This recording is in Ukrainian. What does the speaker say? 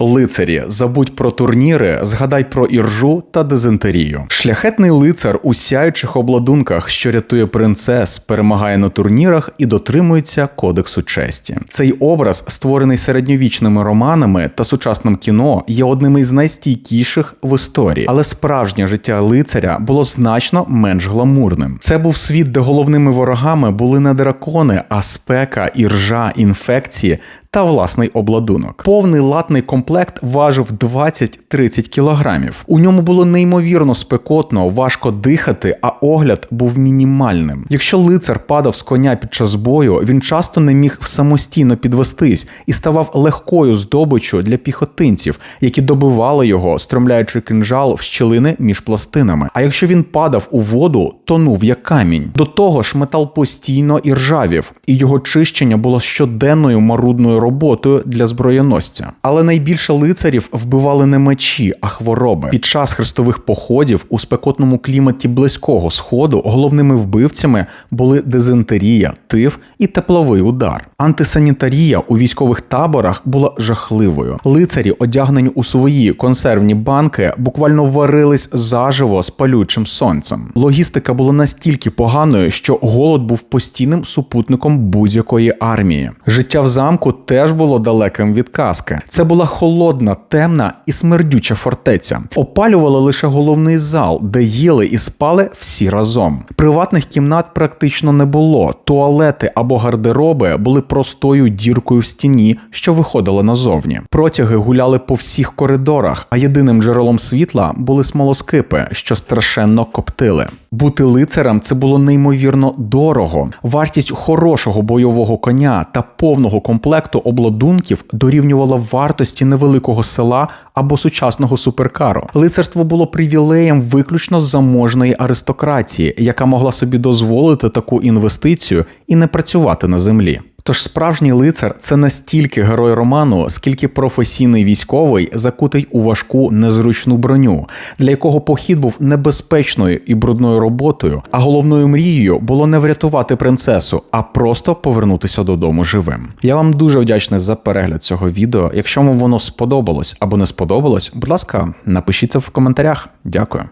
Лицарі, забудь про турніри, згадай про іржу та дизентерію. Шляхетний лицар у сяючих обладунках, що рятує принцес, перемагає на турнірах і дотримується кодексу честі. Цей образ, створений середньовічними романами та сучасним кіно, є одним із найстійкіших в історії, але справжнє життя лицаря було значно менш гламурним. Це був світ, де головними ворогами були не дракони, а спека, іржа, інфекції та власний обладунок. Повний латний комплект важив 20-30 кілограмів. У ньому було неймовірно спекотно, важко дихати, а огляд був мінімальним. Якщо лицар падав з коня під час бою, він часто не міг самостійно підвестись і ставав легкою здобиччю для піхотинців, які добивали його, стромляючи кинжал в щілини між пластинами. А якщо він падав у воду, тонув як камінь. До того ж, метал постійно і ржавів, і його чищення було щоденною марудною роботою для зброєносця. Але найбільше лицарів вбивали не мечі, а хвороби. Під час хрестових походів у спекотному кліматі близького сходу головними вбивцями були дизентерія, тиф і тепловий удар. Антисанітарія у військових таборах була жахливою. Лицарі, одягнені у свої консервні банки, буквально варились заживо з палючим сонцем. Логістика була настільки поганою, що голод був постійним супутником будь-якої армії. Життя в замку теж було далеким від казки. Це була холодна, темна і смердюча фортеця. Опалювали лише головний зал, де їли і спали всі разом. Приватних кімнат практично не було. Туалети або гардероби були простою діркою в стіні, що виходила назовні. Протяги гуляли по всіх коридорах, а єдиним джерелом світла були смолоскипи, що страшенно коптили. Бути лицарем це було неймовірно дорого. Вартість хорошого бойового коня та повного комплекту обладунків дорівнювала вартості невеликого села або сучасного суперкару. Лицарство було привілеєм виключно заможної аристократії, яка могла собі дозволити таку інвестицію і не працювати на землі. Тож справжній лицар це настільки герой роману, скільки професійний військовий закутий у важку незручну броню, для якого похід був небезпечною і брудною роботою, а головною мрією було не врятувати принцесу, а просто повернутися додому живим. Я вам дуже вдячний за перегляд цього відео. Якщо вам воно сподобалось або не сподобалось, будь ласка, напишіть це в коментарях. Дякую.